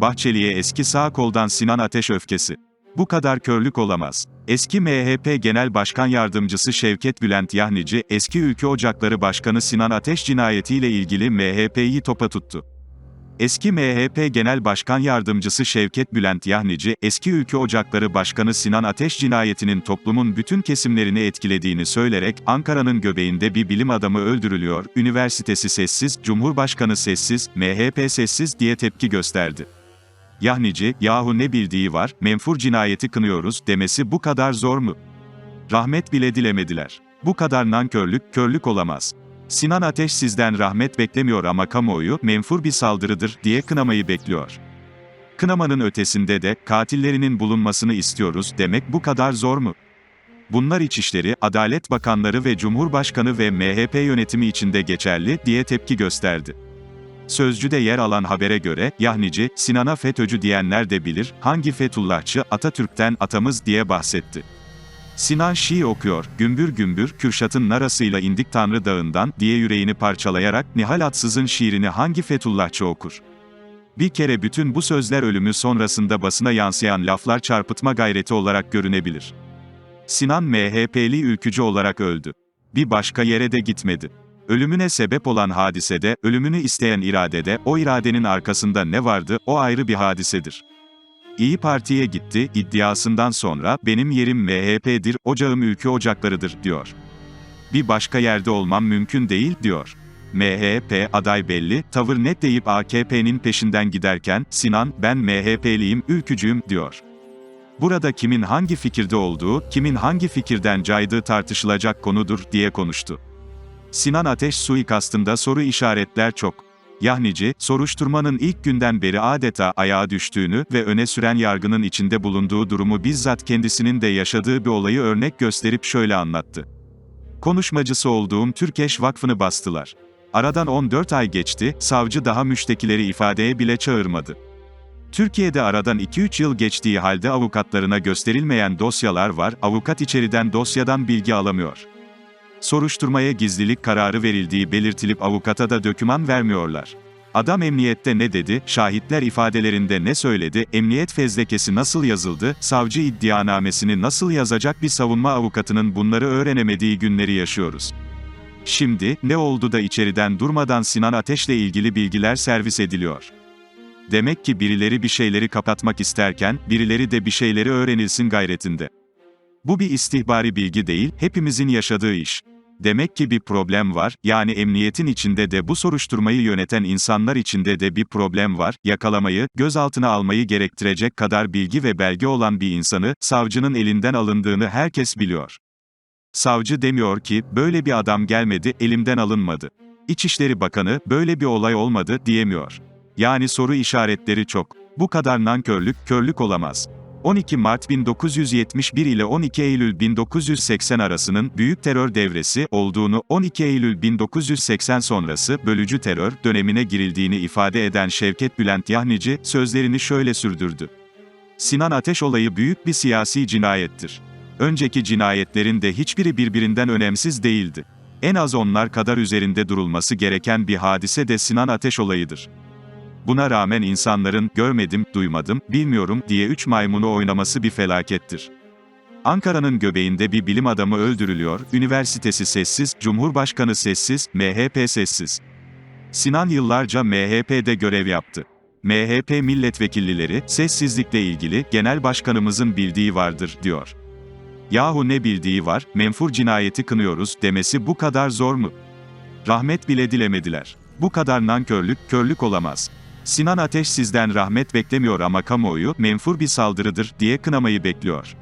Bahçeli'ye eski sağ koldan Sinan Ateş öfkesi. Bu kadar körlük olamaz. Eski MHP Genel Başkan Yardımcısı Şevket Bülent Yahnici, eski Ülke Ocakları Başkanı Sinan Ateş cinayetiyle ilgili MHP'yi topa tuttu. Eski MHP Genel Başkan Yardımcısı Şevket Bülent Yahnici, eski Ülke Ocakları Başkanı Sinan Ateş cinayetinin toplumun bütün kesimlerini etkilediğini söyleyerek, Ankara'nın göbeğinde bir bilim adamı öldürülüyor, üniversitesi sessiz, Cumhurbaşkanı sessiz, MHP sessiz diye tepki gösterdi. Yahnici, yahu ne bildiği var, menfur cinayeti kınıyoruz demesi bu kadar zor mu? Rahmet bile dilemediler. Bu kadar nankörlük, körlük olamaz. Sinan Ateş sizden rahmet beklemiyor ama kamuoyu, menfur bir saldırıdır, diye kınamayı bekliyor. Kınamanın ötesinde de, katillerinin bulunmasını istiyoruz, demek bu kadar zor mu? Bunlar İçişleri, Adalet Bakanları ve Cumhurbaşkanı ve MHP yönetimi içinde geçerli, diye tepki gösterdi. Sözcüde yer alan habere göre, Yahnici, Sinan'a FETÖ'cü diyenler de bilir, hangi Fethullahçı, Atatürk'ten atamız diye bahsetti. Sinan Şii okuyor, gümbür gümbür, Kürşat'ın narasıyla indik Tanrı Dağı'ndan, diye yüreğini parçalayarak, Nihal Atsız'ın şiirini hangi Fethullahçı okur? Bir kere bütün bu sözler ölümü sonrasında basına yansıyan laflar çarpıtma gayreti olarak görünebilir. Sinan MHP'li ülkücü olarak öldü. Bir başka yere de gitmedi. Ölümüne sebep olan hadisede, ölümünü isteyen iradede, o iradenin arkasında ne vardı, o ayrı bir hadisedir. İyi Parti'ye gitti, iddiasından sonra, benim yerim MHP'dir, ocağım ülke ocaklarıdır, diyor. Bir başka yerde olmam mümkün değil, diyor. MHP, aday belli, tavır net deyip AKP'nin peşinden giderken, Sinan, ben MHP'liyim, ülkücüyüm, diyor. Burada kimin hangi fikirde olduğu, kimin hangi fikirden caydığı tartışılacak konudur, diye konuştu. Sinan Ateş suikastında soru işaretler çok. Yahnici, soruşturmanın ilk günden beri adeta ayağa düştüğünü ve öne süren yargının içinde bulunduğu durumu bizzat kendisinin de yaşadığı bir olayı örnek gösterip şöyle anlattı. Konuşmacısı olduğum Türkeş Vakfı'nı bastılar. Aradan 14 ay geçti, savcı daha müştekileri ifadeye bile çağırmadı. Türkiye'de aradan 2-3 yıl geçtiği halde avukatlarına gösterilmeyen dosyalar var, avukat içeriden dosyadan bilgi alamıyor. Soruşturmaya gizlilik kararı verildiği belirtilip avukata da döküman vermiyorlar. Adam emniyette ne dedi, şahitler ifadelerinde ne söyledi, emniyet fezlekesi nasıl yazıldı, savcı iddianamesini nasıl yazacak bir savunma avukatının bunları öğrenemediği günleri yaşıyoruz. Şimdi, ne oldu da içeriden durmadan Sinan Ateş'le ilgili bilgiler servis ediliyor. Demek ki birileri bir şeyleri kapatmak isterken, birileri de bir şeyleri öğrenilsin gayretinde. Bu bir istihbari bilgi değil, hepimizin yaşadığı iş. Demek ki bir problem var, yani emniyetin içinde de bu soruşturmayı yöneten insanlar içinde de bir problem var, yakalamayı, gözaltına almayı gerektirecek kadar bilgi ve belge olan bir insanı, savcının elinden alındığını herkes biliyor. Savcı demiyor ki, böyle bir adam gelmedi, elimden alınmadı. İçişleri Bakanı, böyle bir olay olmadı, diyemiyor. Yani soru işaretleri çok. Bu kadar nankörlük, körlük olamaz. 12 Mart 1971 ile 12 Eylül 1980 arasının büyük terör devresi olduğunu, 12 Eylül 1980 sonrası bölücü terör dönemine girildiğini ifade eden Şevket Bülent Yahnici sözlerini şöyle sürdürdü. Sinan Ateş olayı büyük bir siyasi cinayettir. Önceki cinayetlerin de hiçbiri birbirinden önemsiz değildi. En az onlar kadar üzerinde durulması gereken bir hadise de Sinan Ateş olayıdır. Buna rağmen insanların, görmedim, duymadım, bilmiyorum, diye üç maymunu oynaması bir felakettir. Ankara'nın göbeğinde bir bilim adamı öldürülüyor, üniversitesi sessiz, cumhurbaşkanı sessiz, MHP sessiz. Sinan yıllarca MHP'de görev yaptı. MHP milletvekillileri, sessizlikle ilgili, genel başkanımızın bildiği vardır, diyor. Yahu ne bildiği var, menfur cinayeti kınıyoruz, demesi bu kadar zor mu? Rahmet bile dilemediler. Bu kadar nankörlük, körlük olamaz. Sinan Ateş sizden rahmet beklemiyor ama kamuoyu, menfur bir saldırıdır, diye kınamayı bekliyor.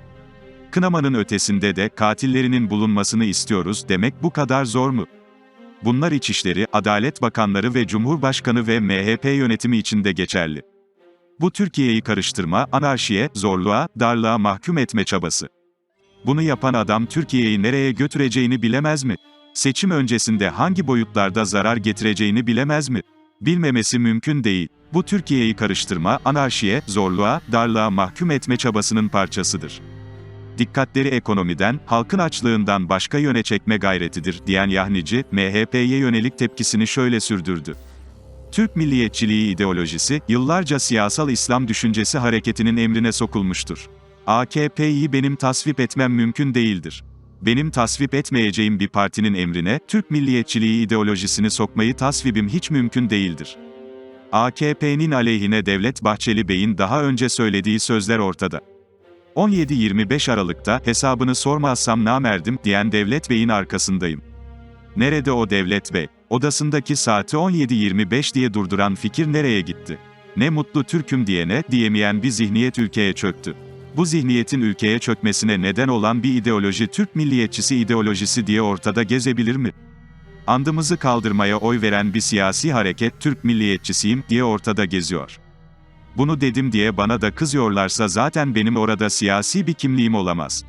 Kınamanın ötesinde de, katillerinin bulunmasını istiyoruz, demek bu kadar zor mu? Bunlar İçişleri, Adalet Bakanları ve Cumhurbaşkanı ve MHP yönetimi içinde geçerli. Bu Türkiye'yi karıştırma, anarşiye, zorluğa, darlığa mahkum etme çabası. Bunu yapan adam Türkiye'yi nereye götüreceğini bilemez mi? Seçim öncesinde hangi boyutlarda zarar getireceğini bilemez mi? Bilmemesi mümkün değil. Bu Türkiye'yi karıştırma, anarşiye, zorluğa, darlığa mahkum etme çabasının parçasıdır. Dikkatleri ekonomiden, halkın açlığından başka yöne çekme gayretidir, diyen Yahnici, MHP'ye yönelik tepkisini şöyle sürdürdü. Türk milliyetçiliği ideolojisi, yıllarca siyasal İslam düşüncesi hareketinin emrine sokulmuştur. AKP'yi benim tasvip etmem mümkün değildir. Benim tasvip etmeyeceğim bir partinin emrine, Türk milliyetçiliği ideolojisini sokmayı tasvibim hiç mümkün değildir. AKP'nin aleyhine Devlet Bahçeli Bey'in daha önce söylediği sözler ortada. 17-25 Aralık'ta hesabını sormazsam namerdim diyen Devlet Bey'in arkasındayım. Nerede o Devlet Bey? Odasındaki saati 17-25 diye durduran fikir nereye gitti? Ne mutlu Türk'üm diyene, diyemeyen bir zihniyet ülkeye çöktü. Bu zihniyetin ülkeye çökmesine neden olan bir ideoloji Türk milliyetçisi ideolojisi diye ortada gezebilir mi? Andımızı kaldırmaya oy veren bir siyasi hareket Türk milliyetçisiyim diye ortada geziyor. Bunu dedim diye bana da kızıyorlarsa zaten benim orada siyasi bir kimliğim olamaz.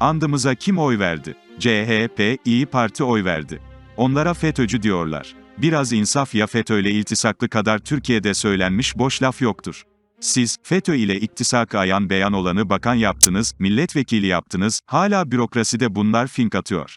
Andımıza kim oy verdi? CHP, İyi Parti oy verdi. Onlara FETÖ'cü diyorlar. Biraz insaf ya FETÖ'yle iltisaklı kadar Türkiye'de söylenmiş boş laf yoktur. Siz, FETÖ ile iktisak ayan beyan olanı bakan yaptınız, milletvekili yaptınız, hala bürokraside bunlar fink atıyor.